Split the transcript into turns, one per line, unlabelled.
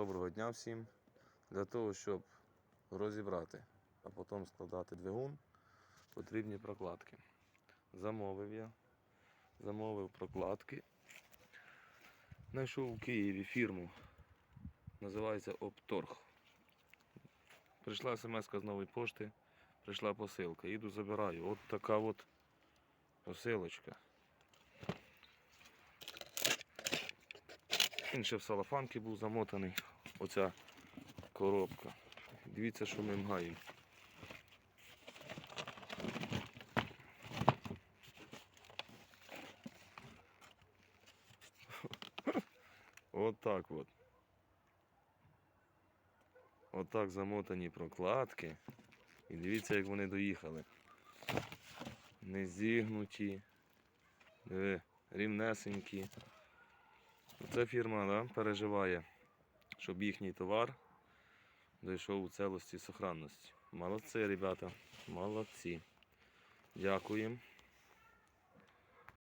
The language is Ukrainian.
Доброго дня всім. Для того, щоб розібрати, а потім складати двигун, потрібні прокладки. Замовив я. Замовив прокладки. Знайшов у Києві фірму. Називається Опторг. Прийшла смс з нової пошти, прийшла посилка. Їду забираю. От така от посилочка. Він ще в салафанки був замотаний. Оця коробка. Дивіться, що ми маємо. От так от. Отак замотані прокладки. І дивіться, як вони доїхали. Не зігнуті. Диви, рівнесенькі. Ця фірма да, переживає, щоб їхній товар дійшов у целості сохранності. Молодці, ребята, молодці. Дякуємо.